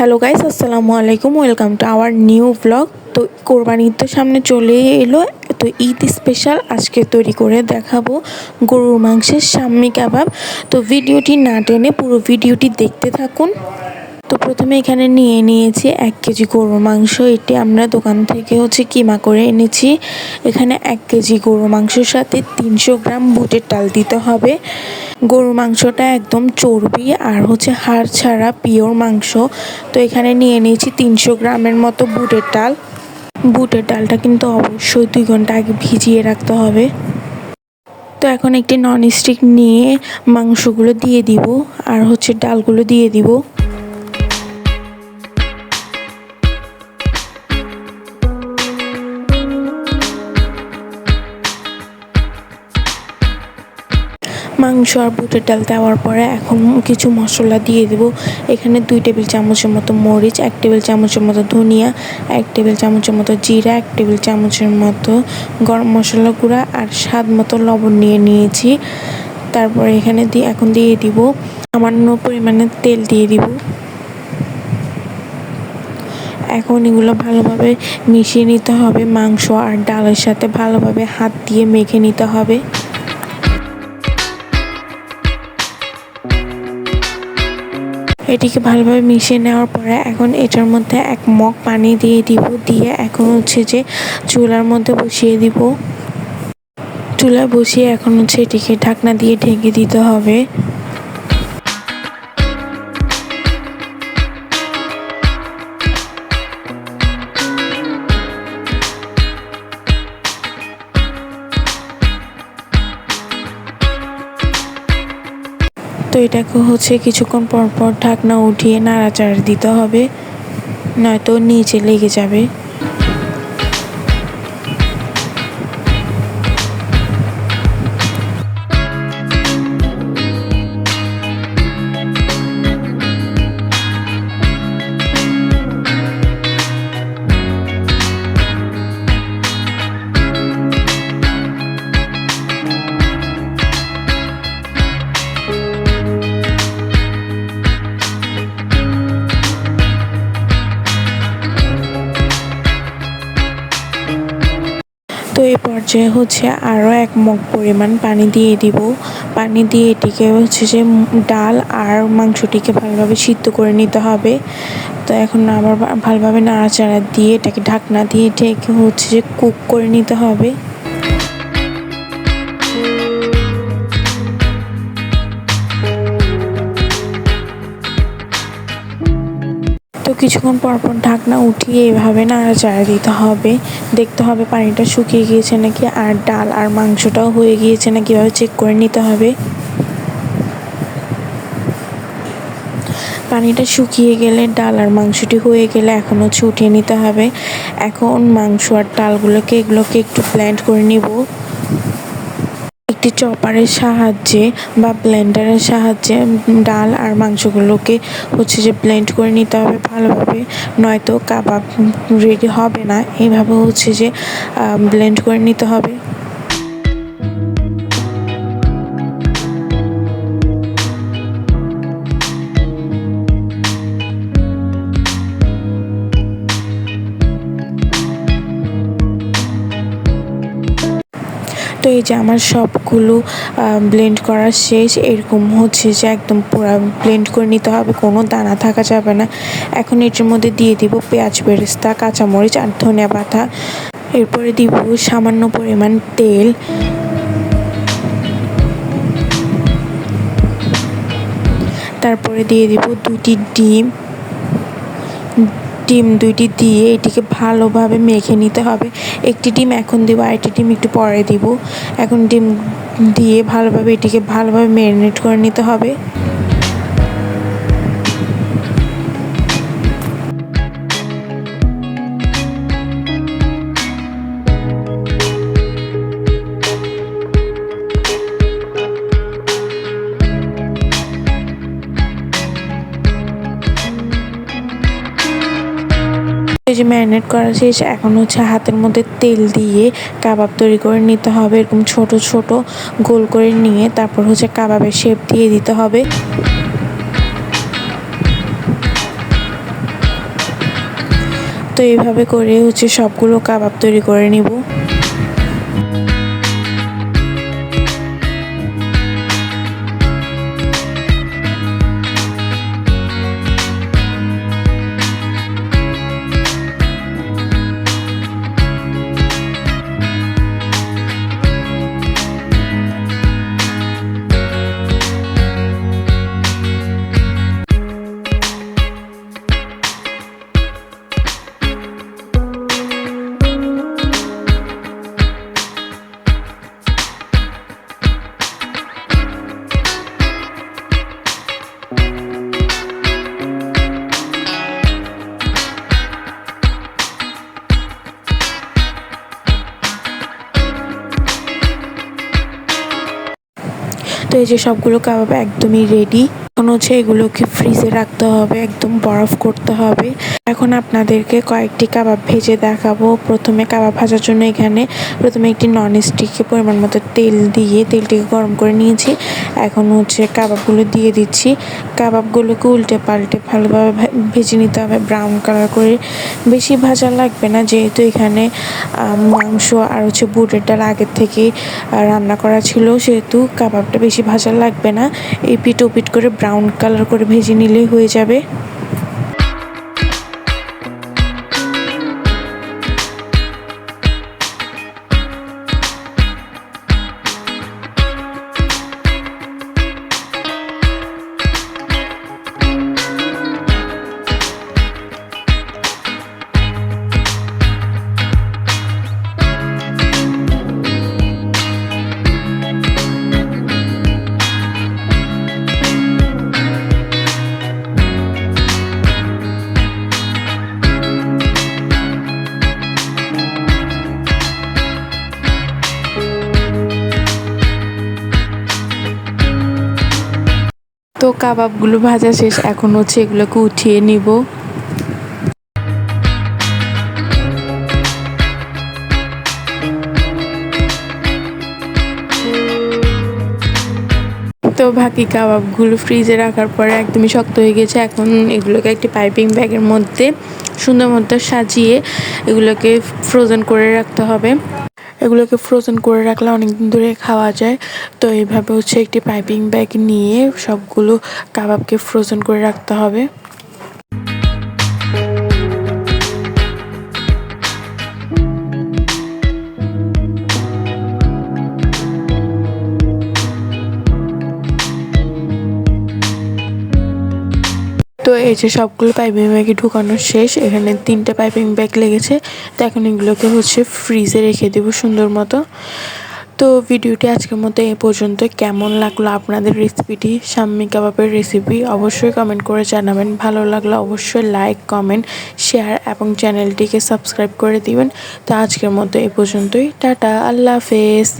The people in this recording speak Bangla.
হ্যালো গাইস আসসালামু আলাইকুম welcome to our new vlog তো কোরবানি ঈদ তো সামনে চলে এলো, তো ঈদ স্পেশাল আজকে তৈরি করে দেখাবো গরুর মাংসের সাম্মি কাবাব। তো ভিডিওটি না টেনে পুরো ভিডিওটি দেখতে থাকুন। তো প্রথমে এখানে নিয়ে নিয়েছি এক কেজি গরুর মাংস। এটি আমরা দোকান থেকে হচ্ছে কিমা করে এনেছি। এখানে এক কেজি গরুর মাংসের সাথে তিনশো গ্রাম বুটের ডাল দিতে হবে। গরুর মাংসটা একদম চর্বি আর হচ্ছে হাড় ছাড়া পিওর মাংস। তো এখানে নিয়ে নিয়েছি তিনশো গ্রামের মতো বুটের ডাল। বুটের ডালটা কিন্তু অবশ্যই দুই ঘণ্টা আগে ভিজিয়ে রাখতে হবে। তো এখন একটি নন স্টিক নিয়ে মাংসগুলো দিয়ে দিব আর হচ্ছে ডালগুলো দিয়ে দিব। মাংস আর বুটের ডাল দেওয়ার পরে এখন কিছু মশলা দিয়ে দেব। এখানে দুই টেবিল চামচের মতো মরিচ, এক টেবিল চামচের মতো ধনিয়া, এক টেবিল চামচের মতো জিরা, এক টেবিল চামচের মতো গরম মশলা গুঁড়া আর স্বাদ মতো লবণ নিয়ে নিয়েছি। তারপরে এখানে দিয়ে এখন দিয়ে দিব সামান্য পরিমাণে তেল দিয়ে দিব। এখন এগুলো ভালোভাবে মিশিয়ে নিতে হবে। মাংস আর ডালের সাথে ভালোভাবে হাত দিয়ে মেখে নিতে হবে। এটিকে ভালোভাবে মিশিয়ে নেওয়ার পরে এখন এটার মধ্যে এক মগ পানি দিয়ে দিব, দিয়ে এখন হচ্ছে যে চুলার মধ্যে বসিয়ে দিব। চুলায় বসিয়ে এখন হচ্ছে এটিকে ঢাকনা দিয়ে ঢেকে দিতে হবে। এটাকে হচ্ছে কিছুক্ষণ পর পর ঢাকনা উঠিয়ে নাড়াচাড়া দিতে হবে নয়তো নিচে লেগে যাবে। পর্যায়ে হচ্ছে আরও এক মগ পরিমাণ পানি দিয়ে দিব। পানি দিয়ে এটিকে হচ্ছে যে ডাল আর মাংসটিকে ভালোভাবে সিদ্ধ করে নিতে হবে। তো এখন আবার ভালোভাবে নাড়াচাড়া দিয়ে এটাকে ঢাকনা দিয়ে ঢেকে হচ্ছে যে কুক করে নিতে হবে। কিছুক্ষণ পর পর ঢাকনা উঠিয়ে এভাবে নাড়াচাড়া দিতে হবে। দেখতে হবে পানিটা শুকিয়ে গিয়েছে নাকি, আর ডাল আর মাংসটাও হয়ে গিয়েছে নাকি এভাবে চেক করে নিতে হবে। পানিটা শুকিয়ে গেলে ডাল আর মাংসটি হয়ে গেলে এখন হচ্ছে উঠিয়ে নিতে হবে। এখন মাংস আর ডালগুলোকে, এগুলোকে একটু ব্ল্যান্ড করে নিব। একটি চপারের সাহায্যে বা ব্লেন্ডারের সাহায্যে ডাল আর মাংসগুলোকে হচ্ছে যে ব্লেন্ড করে নিতে হবে ভালোভাবে, নয়তো কাবাব রেডি হবে না। এইভাবে হচ্ছে যে ব্লেন্ড করে নিতে হবে। এই যে আমার সবগুলো ব্লেন্ড করা শেষ। এরকম হচ্ছে যে একদম পুরো ব্লেন্ড করে নিতে হবে, কোনো দানা থাকা যাবে না। এখন এটির মধ্যে দিয়ে দিব পেঁয়াজ, বেরেস্তা, কাঁচামরিচ আর ধনিয়া পাতা। এরপরে দিব সামান্য পরিমাণ তেল। তারপরে দিয়ে দিব দুটি ডিম। ডিম দুইটি দিয়ে এটিকে ভালোভাবে মেখে নিতে হবে। একটি ডিম এখন দিব, আরেকটি ডিম একটু পরে দিব। এখন ডিম দিয়ে ভালোভাবে এটিকে ভালোভাবে ম্যারিনেট করে নিতে হবে। যে ম্যারিনেট করা শেষ, এখন হচ্ছে হাতের মধ্যে তেল দিয়ে কাবাব তৈরি করে নিতে হবে। এরকম ছোট ছোট গোল করে নিয়ে তারপর হচ্ছে কাবাবের শেপ দিয়ে দিতে হবে। তো এইভাবে করে হচ্ছে সবগুলো কাবাব তৈরি করে নিব। এই যে সবগুলো কাবাব একদমই রেডি এখন হচ্ছে এগুলোকে ফ্রিজে রাখতে হবে, একদম বরফ করতে হবে। এখন আপনাদেরকে কয়েকটি কাবাব ভেজে দেখাবো। প্রথমে কাবাব ভাজার জন্য এখানে প্রথমে একটি নন স্টিকে পরিমাণ মতো তেল দিয়ে তেলটিকে গরম করে নিয়েছি। এখন হচ্ছে কাবাবগুলো দিয়ে দিচ্ছি। কাবাবগুলোকে উল্টে পাল্টে ভালোভাবে ভেজে নিতে হবে ব্রাউন কালার করে। বেশি ভাজা লাগবে না, যেহেতু এখানে মাংস আর হচ্ছে বুটের ডাল আগের থেকে রান্না করা ছিল, সেহেতু কাবাবটা বেশি ভাজা লাগবে না। এই পিট ও পিট করে ব্রাউন কালার করে ভেজে নিলেই হয়ে যাবে। কাবাবগুলো ভাজা শেষ, এখন হচ্ছে এগুলোকে উঠিয়ে নিব। তো বাকি কাবাবগুলো ফ্রিজে রাখার পরে একদমই শক্ত হয়ে গেছে, এখন এগুলোকে একটি পাইপিং ব্যাগের মধ্যে সুন্দর মতো সাজিয়ে এগুলোকে ফ্রোজেন করে রাখতে হবে। এগুলোকে ফ্রোজেন করে রাখলে অনেক দিন ধরে খাওয়া যায়। তো এইভাবে হচ্ছে একটি পাইপিং ব্যাগ নিয়ে সবগুলো কাবাবকে ফ্রোজেন করে রাখতে হবে। তো এই যে সবগুলো পাইপিং ব্যাগে ঢুকানো শেষ, এখানে তিনটে পাইপিং ব্যাগ লেগেছে। তো এখন এগুলোকে হচ্ছে ফ্রিজে রেখে দেবো সুন্দর মতো। তো ভিডিওটি আজকের মতো এ পর্যন্ত। কেমন লাগল আপনাদের রেসিপিটি সাম্মি কাবাবের রেসিপি অবশ্যই কমেন্ট করে জানাবেন। ভালো লাগলে অবশ্যই লাইক কমেন্ট শেয়ার এবং চ্যানেলটিকে সাবস্ক্রাইব করে দিবেন। তো আজকের মতো এ পর্যন্তই। টাটা, আল্লাহ হাফেজ।